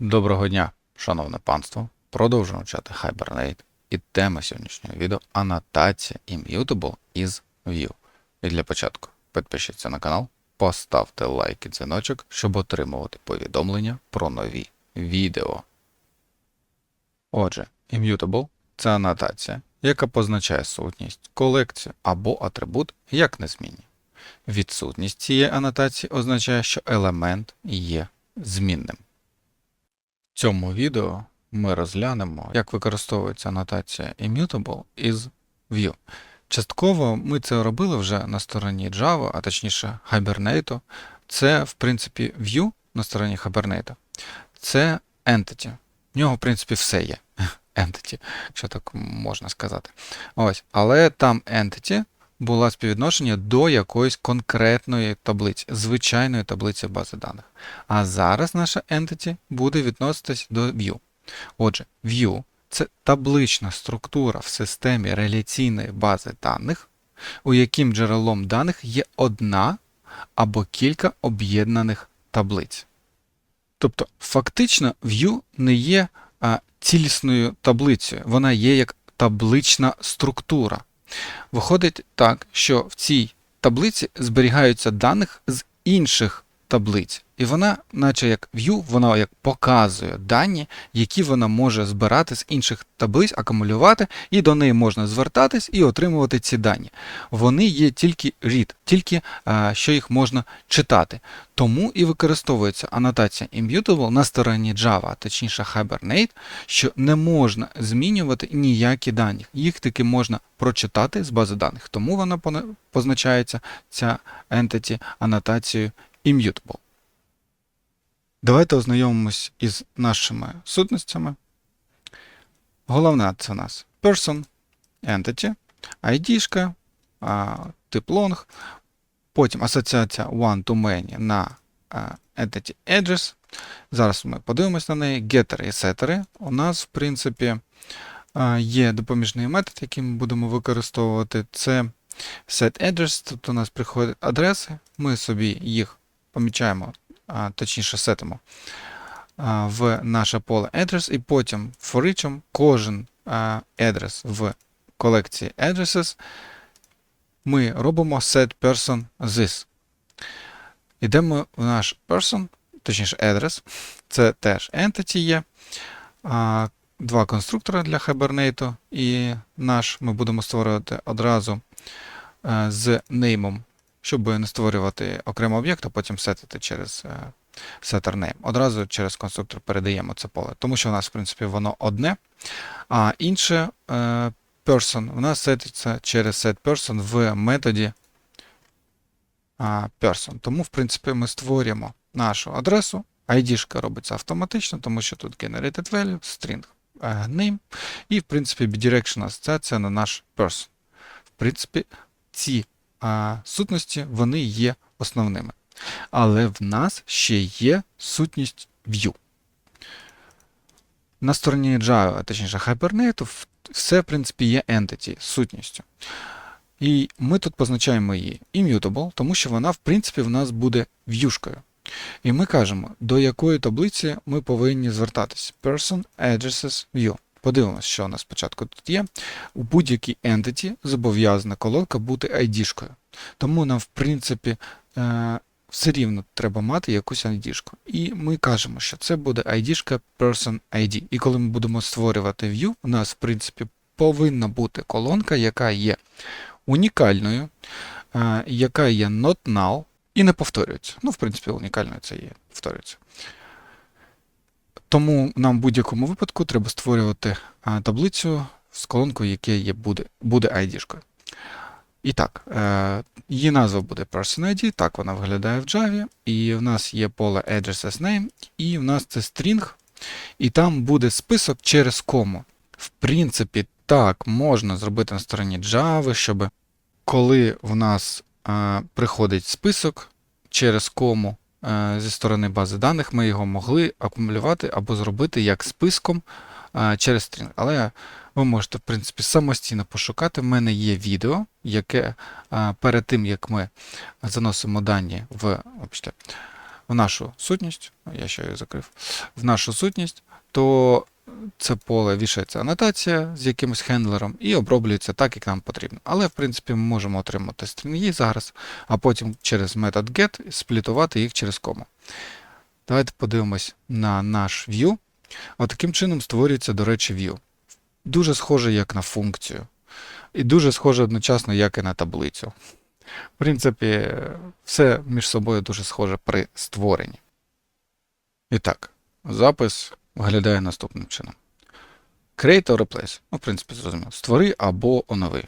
Доброго дня, шановне панство. Продовжуємо вчати Hibernate. І тема сьогоднішнього відео анотація Immutable із View. І для початку підпишіться на канал, поставте лайк і дзвіночок, щоб отримувати повідомлення про нові відео. Отже, Immutable – це анотація, яка позначає сутність, колекцію або атрибут як незмінні. Відсутність цієї анотації означає, що елемент є змінним. В цьому відео ми розглянемо, як використовується анотація Immutable із View. Частково ми це робили вже на стороні Java, а точніше Hibernate. Це, в принципі, View на стороні Hibernate. Це Entity. В нього, в принципі, все є. Entity, якщо так можна сказати. Ось. Але там Entity була співвідношення до якоїсь конкретної таблиці, звичайної таблиці бази даних. А зараз наша entity буде відноситись до view. Отже, view це таблична структура в системі реляційної бази даних, у яким джерелом даних є одна або кілька об'єднаних таблиць. Тобто, фактично, view не є а, цілісною таблицею, вона є як таблична структура. Виходить так, що в цій таблиці зберігаються даних з інших таблиць. І вона, наче як view, вона як показує дані, які вона може збирати з інших таблиць, акумулювати, і до неї можна звертатись і отримувати ці дані. Вони є тільки read, тільки а, що їх можна читати. Тому і використовується анотація Immutable на стороні Java, точніше Hibernate, що не можна змінювати ніякі дані. Їх таки можна прочитати з бази даних. Тому вона позначається ця entity анотацією Immutable. Давайте ознайомимось із нашими сутностями. Головна це у нас person, entity, ID, тип long, потім асоціація one to many на entity address. Зараз ми подивимось на неї. Getter і setter. У нас, в принципі, є допоміжний метод, який ми будемо використовувати. Це set address, тобто у нас приходять адреси, ми собі їх помічаємо, а, точніше сетимо в наше поле address, і потім for each кожен а, address в колекції addresses ми робимо set person this. Йдемо в наш person, точніше address, це теж entity є. Два конструктора для Hibernate, і наш ми будемо створювати одразу е, з неймом, щоб не створювати окремий об'єкт, а потім сетити через е, setter name. Одразу через конструктор передаємо це поле, тому що у нас, в принципі, воно одне, а інше е, person у нас сетиться через setPerson в методі person. Тому, в принципі, ми створюємо нашу адресу. ID робиться автоматично, тому що тут generated value, string е, name, і, в принципі, bidirectional асоціація на наш person. В принципі, ці сутності вони є основними. Але в нас ще є сутність view. На стороні Java, точніше Hibernate, все, в принципі, є entity, сутністю. І ми тут позначаємо її immutable, тому що вона, в принципі, в нас буде в'юшкою. І ми кажемо, до якої таблиці ми повинні звертатись. Person, addresses, view. Подивимось, що у нас спочатку тут є. У будь-якій entity зобов'язана колонка бути ID-шкою. Тому нам, в принципі, е, все рівно треба мати якусь ID-шку. І ми кажемо, що це буде ID-шка person ID. І коли ми будемо створювати view, у нас, в принципі, повинна бути колонка, яка є унікальною, е, яка є not null і не повторюється. Ну, в принципі, унікальною це є, повторюється. Тому нам в будь-якому випадку треба створювати таблицю з колонкою, яка є, буде, буде ID-шкою. І так, е, її назва буде Person ID, так вона виглядає в Java, і в нас є поле addresses name, і в нас це string, і там буде список через кому. В принципі, так можна зробити на стороні Java, щоб коли в нас е, приходить список через кому зі сторони бази даних, ми його могли акумулювати або зробити як списком е, через стрінг. Але ви можете, в принципі, самостійно пошукати. В мене є відео, яке е, перед тим, як ми заносимо дані в, в нашу сутність, я ще закрив, в нашу сутність, то це поле вішається анотація з якимось хендлером і оброблюється так, як нам потрібно. Але, в принципі, ми можемо отримати стрінги зараз, а потім через метод get сплітувати їх через кому. Давайте подивимось на наш view. Отаким чином створюється, до речі, view. Дуже схоже як на функцію. І дуже схоже одночасно, як і на таблицю. В принципі, все між собою дуже схоже при створенні. І так, запис виглядає наступним чином. Create or replace. Ну, в принципі, зрозуміло. Створи або онови.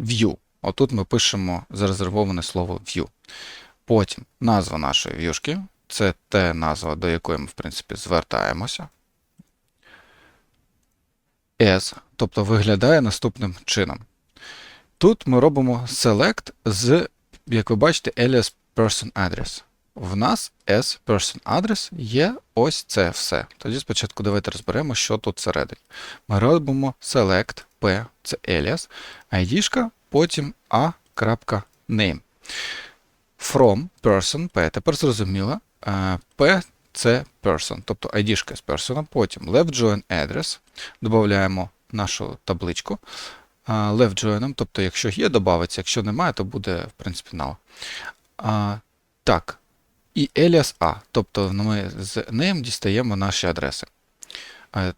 View. Отут ми пишемо зарезервоване слово view. Потім назва нашої в'юшки. Це те назва, до якої ми, в принципі, звертаємося. S, тобто виглядає наступним чином. Тут ми робимо select з, як ви бачите, alias person address. В нас S person address є ось це все. Тоді спочатку давайте розберемо, що тут всередині. Ми робимо select P, це alias, ID, потім a.name. From person P. Тепер зрозуміло. е, P це person, тобто ID з person, потім left join address. Додаємо нашу табличку left join, тобто, якщо є, додається, якщо немає, то буде, в принципі, null. Так. І alias A, тобто ми з name дістаємо наші адреси.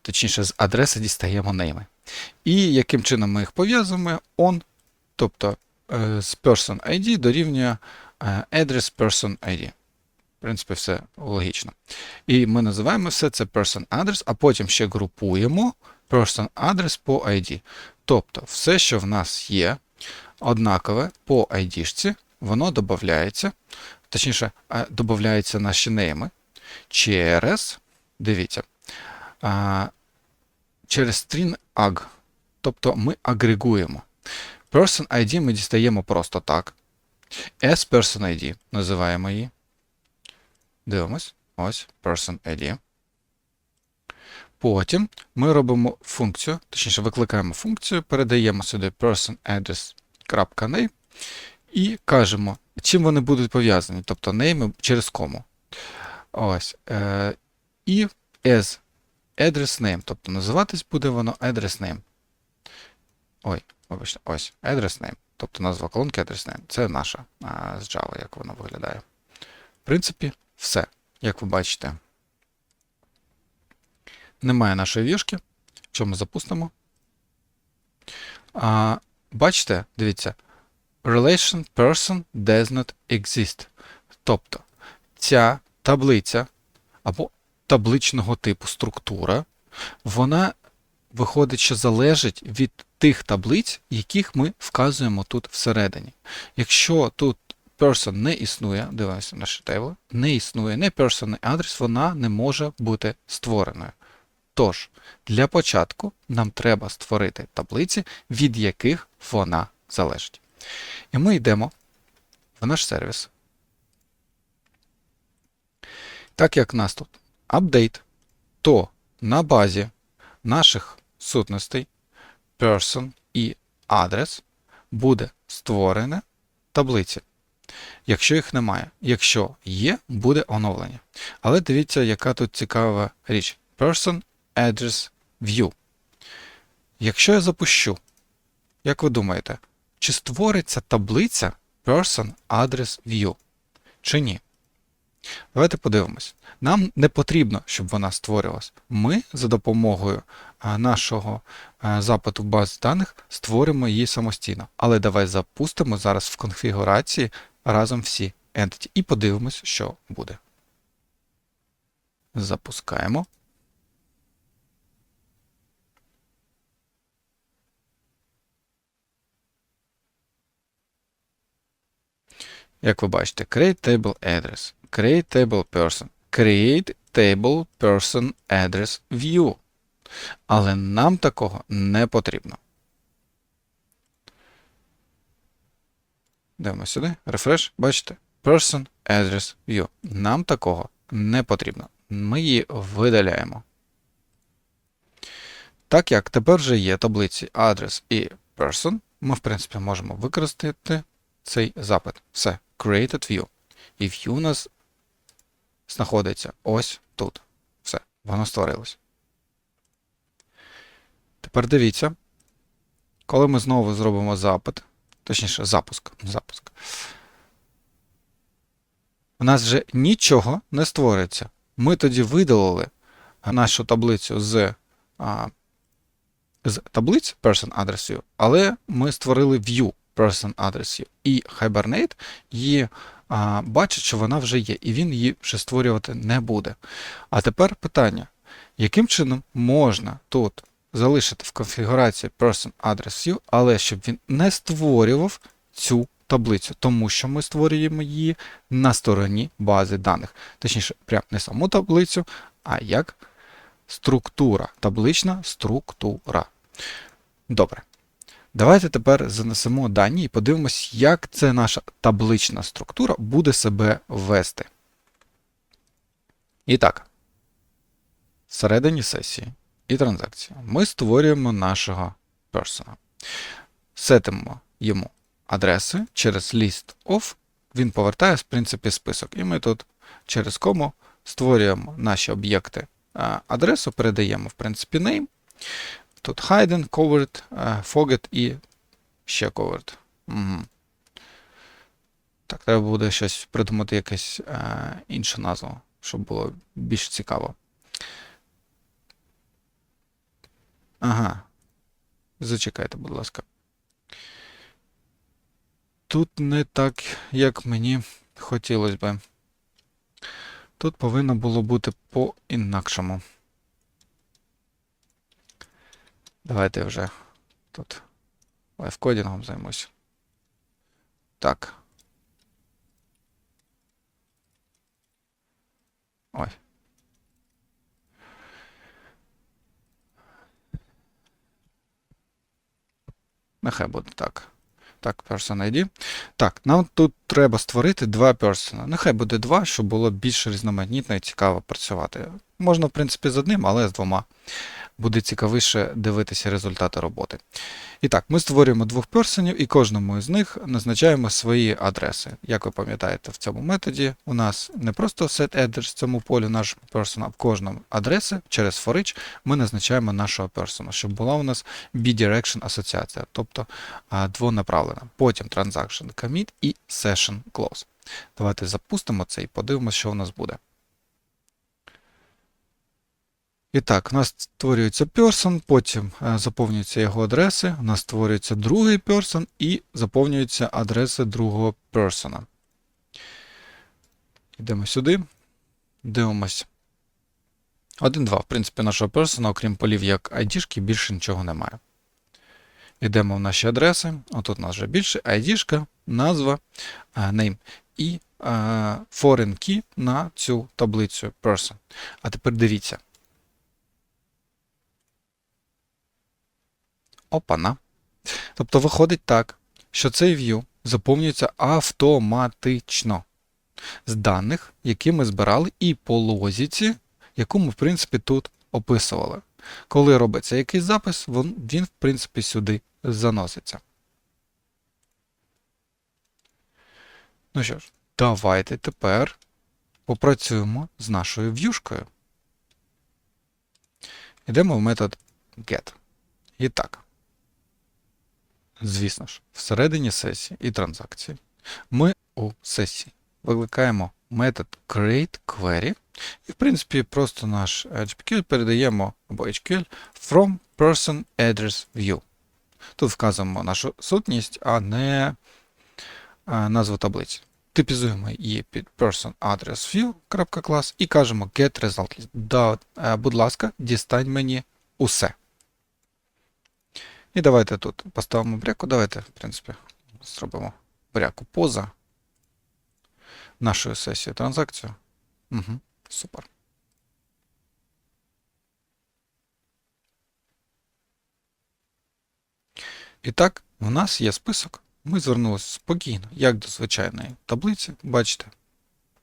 Точніше, з адреси дістаємо нейми. І яким чином ми їх пов'язуємо? On, тобто е, з person ID дорівнює е, address person ID. В принципі, все логічно. І ми називаємо все це person address, а потім ще групуємо person address по ID. Тобто, все, що в нас є, однакове по ID, воно додається, точніше, додається наші нейми через, дивіться, через string ag. Тобто ми агрегуємо. Person ID ми дістаємо просто так. S person ID називаємо її. Дивимось. Ось person ID. Потім ми робимо функцію, точніше, викликаємо функцію, передаємо сюди personaddress.name і кажемо, чим вони будуть пов'язані, тобто name через кому. Ось. Е, І as address name, тобто називатись буде воно address name. Ой, вибачте, ось, address name. Тобто назва колонки address name. Це наша а, з Java, як воно виглядає. В принципі, все. Як ви бачите. Немає нашої вішки. Що ми запустимо? А, Бачите, дивіться, relation person does not exist. Тобто ця таблиця або табличного типу структура, вона виходить, що залежить від тих таблиць, яких ми вказуємо тут всередині. Якщо тут person не існує, дивимося наші тейбли, не існує, не person, не адрес, вона не може бути створеною. Тож, для початку нам треба створити таблиці, від яких вона залежить. І ми йдемо в наш сервіс. Так як нас тут апдейт, то на базі наших сутностей person і адрес буде створене таблиці. Якщо їх немає. Якщо є, буде оновлення. Але дивіться, яка тут цікава річ. Person Address View. Якщо я запущу, як ви думаєте, чи створиться таблиця Person Address View? Чи ні? Давайте подивимось. Нам не потрібно, щоб вона створювалась. Ми за допомогою нашого запиту в базу даних створимо її самостійно. Але давай запустимо зараз в конфігурації разом всі entity і подивимось, що буде. Запускаємо. Як ви бачите, create table address, create table person, create table person address view. Але нам такого не потрібно. Дивимося сюди. Refresh, бачите? Person address view. Нам такого не потрібно. Ми її видаляємо. Так як тепер вже є таблиці address і person, ми, в принципі, можемо використати цей запит. Все. Created View. І View у нас знаходиться ось тут. Все, воно створилось. Тепер дивіться, коли ми знову зробимо запит, точніше, запуск. запуск. У нас вже нічого не створиться. Ми тоді видалили нашу таблицю з, а, з таблиць Person Address View, але ми створили view Person View. І Hibernate її а, бачить, що вона вже є, і він її вже створювати не буде. А тепер питання: яким чином можна тут залишити в конфігурації Person Address але щоб він не створював цю таблицю, тому що ми створюємо її на стороні бази даних. Точніше, прям не саму таблицю, а як структура, таблична структура. Добре. Давайте тепер занесемо дані і подивимось, як це наша таблична структура буде себе вести. І так, всередині сесії і транзакції ми створюємо нашого персона. Сетимо йому адреси через list of, він повертає, в принципі, список. І ми тут через кому створюємо наші об'єкти адресу, передаємо, в принципі, name. Тут hidden, covered, а, forget і ще covered. Угу. Так, треба буде щось придумати якусь а, іншу назву, щоб було більш цікаво. Ага. Зачекайте, будь ласка. Тут не так, як мені хотілося би. Тут повинно було бути по-інакшому. Давайте вже тут лайфкодінгом займусь. Так. Ой. Нехай буде так. Так, person ID. Так, нам тут треба створити два персона. Нехай буде два, щоб було більш різноманітно і цікаво працювати. Можна, в принципі, з одним, але з двома. Буде цікавіше дивитися результати роботи. І так, ми створюємо двох персонів і кожному із них назначаємо свої адреси. Як ви пам'ятаєте, в цьому методі у нас не просто setAddress в цьому полі нашого персона, а в кожному адреси через for each ми назначаємо нашого персона, щоб була у нас bidirection асоціація, тобто двонаправлена. Потім transaction commit і session close. Давайте запустимо це і подивимося, що у нас буде. І так, у нас створюється person, потім е, заповнюються його адреси, у нас створюється другий person і заповнюються адреси другого персона. Йдемо сюди, дивимось. 1-2. В принципі, нашого персона, окрім полів як ID, більше нічого немає. Йдемо в наші адреси. Отут у нас вже більше ID, назва, е, name і е, foreign key на цю таблицю person. А тепер дивіться. Опана. Тобто виходить так, що цей view заповнюється автоматично з даних, які ми збирали, і по лозіці, яку ми, в принципі, тут описували. Коли робиться якийсь запис, він, в принципі, сюди заноситься. Ну що ж, давайте тепер попрацюємо з нашою в'юшкою. Йдемо в метод get. І так. Звісно ж, всередині сесії і транзакції ми у сесії викликаємо метод createQuery і, в принципі, просто наш HPQ передаємо або HQL from person address view. Тут вказуємо нашу сутність, а не назву таблиці. Типізуємо її під person address view клас і кажемо get result list. Да, будь ласка, дістань мені усе. І давайте тут поставимо бряку. Давайте, в принципі, зробимо бряку поза нашої сесії транзакцію. Угу, Супер. І так, у нас є список. Ми звернулися спокійно, як до звичайної таблиці. Бачите,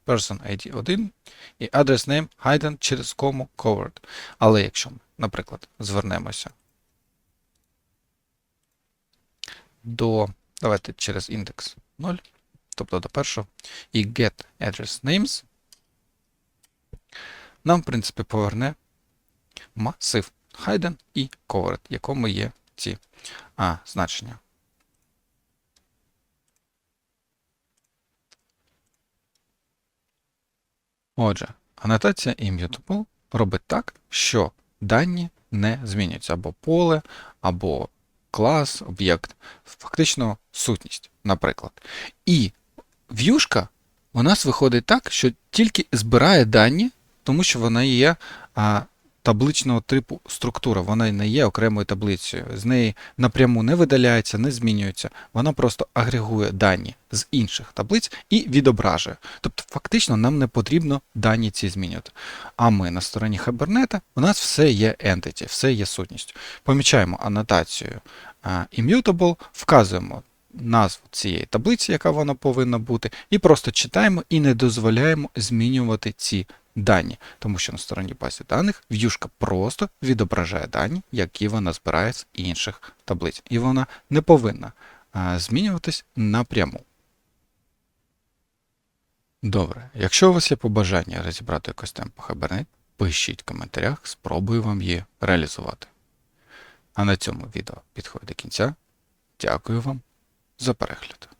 person ID 1 і address name hidden через кому covered. Але якщо ми, наприклад, звернемося до, давайте через індекс 0, тобто до першого, і get address names. нам, в принципі, поверне масив hidden і covered, в якому є ці а, значення. Отже, анотація immutable робить так, що дані не змінюються або поле, або клас, об'єкт, фактично сутність, наприклад. І в'юшка у нас виходить так, що тільки збирає дані, тому що вона є табличного типу структура, вона не є окремою таблицею. З неї напряму не видаляється, не змінюється. Вона просто агрегує дані з інших таблиць і відображує. Тобто, фактично, нам не потрібно дані ці змінювати. А ми на стороні Hibernate, у нас все є entity, все є сутністю. Помічаємо анотацію а, immutable, вказуємо назву цієї таблиці, яка вона повинна бути, і просто читаємо і не дозволяємо змінювати ці дані, тому що на стороні бази даних в'юшка просто відображає дані, які вона збирає з інших таблиць, і вона не повинна змінюватись напряму. Добре, якщо у вас є побажання розібрати якось тему по пишіть в коментарях, спробую вам її реалізувати. А на цьому відео підходить до кінця. Дякую вам за перегляд.